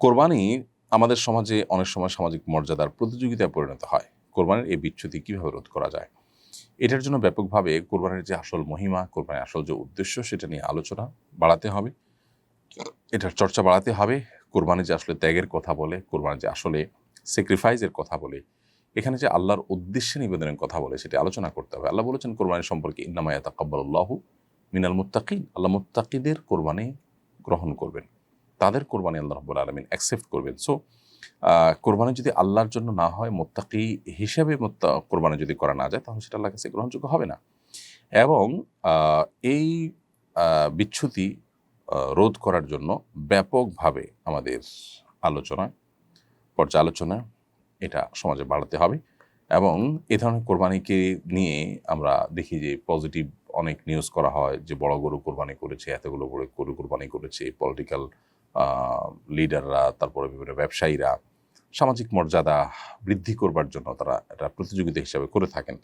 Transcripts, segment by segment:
কোরবানি আমাদের সমাজে অনেক সময় সামাজিক মর্যাদার প্রতিযোগিতায় পরিণত হয়। কোরবানির এই বিচ্যুতি কীভাবে রোধ করা যায়? এটার জন্য ব্যাপকভাবে কোরবানির যে আসল মহিমা, কোরবানির আসল যে উদ্দেশ্য, সেটা নিয়ে আলোচনা বাড়াতে হবে। এটার চর্চা বাড়াতে হবে। কোরবানি যে আসলে ত্যাগের কথা বলে, কোরবানি যে আসলে স্যাক্রিফাইসের কথা বলে, এখানে যে আল্লাহর উদ্দেশ্যে নিবেদনের কথা বলে, সেটি আলোচনা করতে হবে। আল্লাহ বলেছেন, কোরবানি সম্পর্কে ইন্নামায়া তাকাব্বাল্লাহু মিনাল মুত্তাকিন। আল্লাহ মুত্তাকিদের কোরবানি গ্রহণ করবেন। তাদের কোরবানি আল্লাহ রব্বুল আলমিন অ্যাকসেপ্ট করবেন। সো কোরবানি যদি আল্লাহর জন্য না হয় মোত্তাকি হিসাবে কোরবানি যদি করা না যায় তাহলে সেটা আল্লাহ কাছে গ্রহণযোগ্য হবে না। এবং এই আহ, বিচ্যুতি রোধ করার জন্য ব্যাপকভাবে আমাদের আলোচনা পর্যালোচনা এটা সমাজে বাড়াতে হবে। এবং এ ধরনের কোরবানিকে নিয়ে আমরা দেখি যে পজিটিভ অনেক নিউজ করা হয় যে বড় গরু কোরবানি করেছে এতগুলো বড় গরু কোরবানি করেছে পলিটিক্যাল লিডাররা তারপরে বিভিন্ন ব্যবসায়ীরা সামাজিক মর্যাদা বৃদ্ধি করবার জন্য তারা এটা প্রতিযোগিতা হিসাবে করে থাকেন।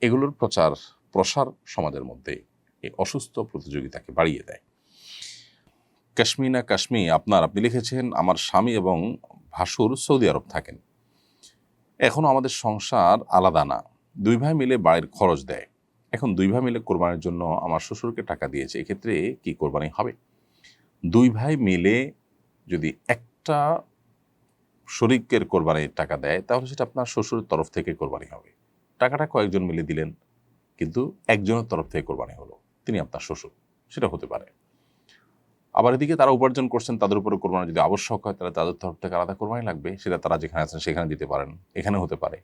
এগুলোর প্রচার, প্রসার সমাজের মধ্যে এই অসুস্থ প্রতিযোগিতাকে বাড়িয়ে দেয়। কাশ্মীনা কাশ্মী, আপনার আপনি লিখেছেন, আমার স্বামী এবং ভাসুর সৌদি আরব থাকেন। এখনও আমাদের সংসার আলাদা না। দুই ভাই মিলে বাড়ির খরচ দেয়। এখন দুই ভাই মিলে কোরবানির জন্য আমার শ্বশুরকে টাকা দিয়েছে। এক্ষেত্রে কি কোরবানি হবে? দুই ভাই মিলে যদি একটা শরিকের কোরবানির টাকা দেয়, তাহলে সেটা আপনার শ্বশুরের তরফ থেকে কোরবানি হবে। টাকাটা কয়েকজন মিলে দিলেন, কিন্তু একজনের তরফ থেকে কোরবানি হলো, তিনি আপনার শ্বশুর, সেটা হতে পারে। আবার এদিকে তারা উপার্জন করছেন, তাদের উপরে কোরবানি যদি আবশ্যক হয়, তাহলে তাদের তরফ থেকে আলাদা কোরবানি লাগবে, সেটা তারা যেখানে আছেন সেখানে দিতে পারেন এখানে হতে পারে।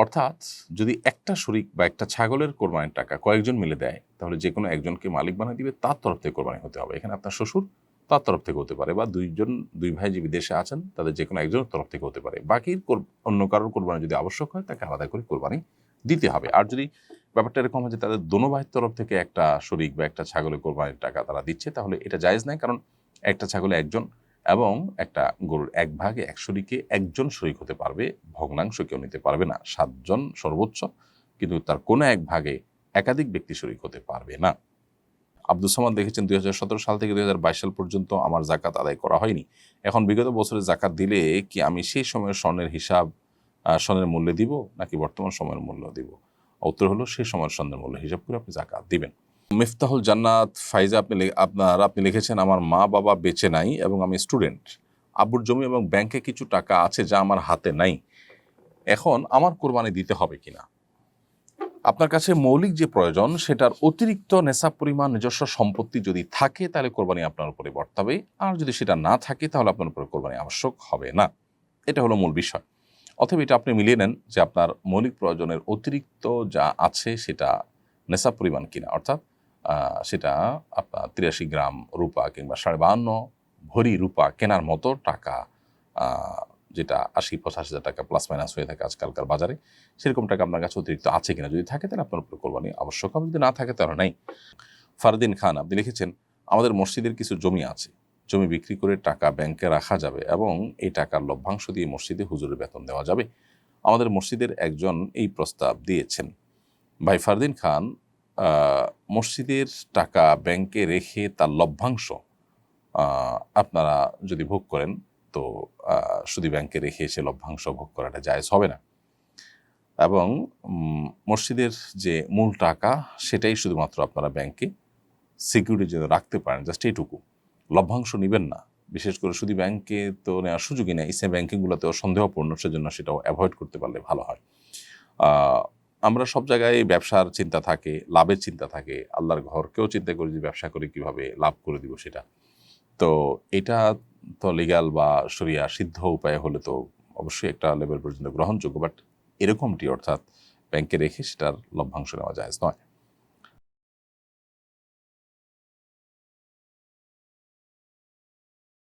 অর্থাৎ যদি একটা শরিক বা একটা ছাগলের কোরবানির টাকা কয়েকজন মিলে দেয়, তাহলে যে কোনো একজনকে মালিক বানিয়ে দিবে, তার তরফ থেকে কোরবানি হতে হবে। এখানে আপনার শ্বশুর তার তরফ থেকে হতে পারে বা দুইজন, দুই ভাই যে বিদেশে আছেন, তাদের যে কোনো একজনের তরফ থেকে হতে পারে। বাকির কোর- অন্য কারোর কোরবানি যদি আবশ্যক হয়, তাকে আলাদা করে কোরবানি দিতে হবে। আর যদি ব্যাপারটা এরকম হয় যে তাদের দোনো ভাইয়ের তরফ থেকে একটা শরিক বা একটা ছাগলের কোরবানির টাকা তারা দিচ্ছে, তাহলে এটা জায়েজ নাই। কারণ একটা ছাগলে একজন এবং একটা গরুর এক ভাগে এক শরিকে একজন শরিক হতে পারবে, ভগ্নাংশ কেউ নিতে পারবে না, সাতজন সর্বোচ্চ, কিন্তু তার কোনো এক ভাগে একাধিক ব্যক্তি শরিক হতে পারবে না। আব্দুল সামাদ দেখেছেন দুই হাজার সতেরো সাল থেকে দুই হাজার বাইশ সাল পর্যন্ত আমার জাকাত আদায় করা হয়নি। এখন বিগত বছরে জাকাত দিলে কি আমি সেই সময়ের স্বর্ণের হিসাব স্বর্ণের মূল্য দিব, নাকি বর্তমান সময়ের মূল্য দিব? উত্তর হলো সেই সময়ের স্বর্ণের মূল্য হিসাব করে আপনি জাকাত দিবেন। মিফতাহুল জান্নাত ফাইজা আপনি আপনার, আপনি লিখেছেন, আমার মা বাবা বেঁচে নাই এবং আমি স্টুডেন্ট। আব্বুর জমি এবং ব্যাংকে কিছু টাকা আছে যা আমার হাতে নাই। এখন আমার কোরবানি দিতে হবে কিনা? আপনার কাছে মৌলিক যে প্রয়োজন, সেটার অতিরিক্ত নেশা পরিমাণ, নিজস্ব সম্পত্তি যদি থাকে, তাহলে কোরবানি আপনার উপরে বর্তাবে। আর যদি সেটা না থাকে, তাহলে আপনার উপরে কোরবানি আবশ্যক হবে না। এটা হলো মূল বিষয়। অথবা এটা আপনি মিলিয়ে নেন যে আপনার মৌলিক প্রয়োজনের অতিরিক্ত যা আছে, সেটা নেশা পরিমাণ কিনা। অর্থাৎ সেটা আপনার তিরাশি গ্রাম রূপা কিংবা সাড়ে বাহান্ন ভরি রূপা কেনার মতো টাকা যেটা আশি পঁচাশি হাজার টাকা প্লাস মাইনাস হয়ে থাকে আজকালকার বাজারে। সেরকম টাকা আপনার কাছে অতিরিক্ত আছে কিনা যদি থাকে, তাহলে আপনার উপর কোরবানি আবশ্যক হবে যদি না থাকে, তাহলে নাই। ফারদিন খান, আপনি লিখেছেন, আমাদের মসজিদের কিছু জমি আছে। জমি বিক্রি করে টাকা ব্যাংকে রাখা যাবে এবং এই টাকার লভ্যাংশ দিয়ে মসজিদে হুজুরের বেতন দেওয়া যাবে। আমাদের মসজিদের একজন এই প্রস্তাব দিয়েছেন। ভাই ফারদিন খান মসজিদের টাকা ব্যাংকে রেখে তার লভ্যাংশ আপনারা যদি ভোগ করেন, তো শুধু ব্যাংকে রেখে সে লভ্যাংশ ভোগ করাটা জায়েজ হবে না। এবং মসজিদের যে মূল টাকা, সেটাই শুধুমাত্র আপনারা ব্যাংকে সিকিউরিটির জন্য রাখতে পারেন, জাস্ট এইটুকু লভ্যাংশ নেবেন না। বিশেষ করে শুধু ব্যাংকে তো নেওয়ার সুযোগই নেই। ইসলাম ব্যাংকিংগুলোতেও সন্দেহপূর্ণ, সেজন্য সেটাও অ্যাভয়েড করতে পারলে ভালো হয়। আমরা সব জায়গায় ব্যবসার চিন্তা থাকে, লাভের চিন্তা থাকে। আল্লাহর ঘরকেও চিন্তা করি যে ব্যবসা করে কীভাবে লাভ করে দিব সেটা। তো এটা তো লিগাল বা সরিয়া সিদ্ধ উপায়ে হলে তো অবশ্যই একটা লেভেল পর্যন্ত গ্রহণযোগ্য বাট এরকমটি অর্থাৎ ব্যাংকে রেখে সেটার লভ্যাংশ নেওয়া যায় নয়।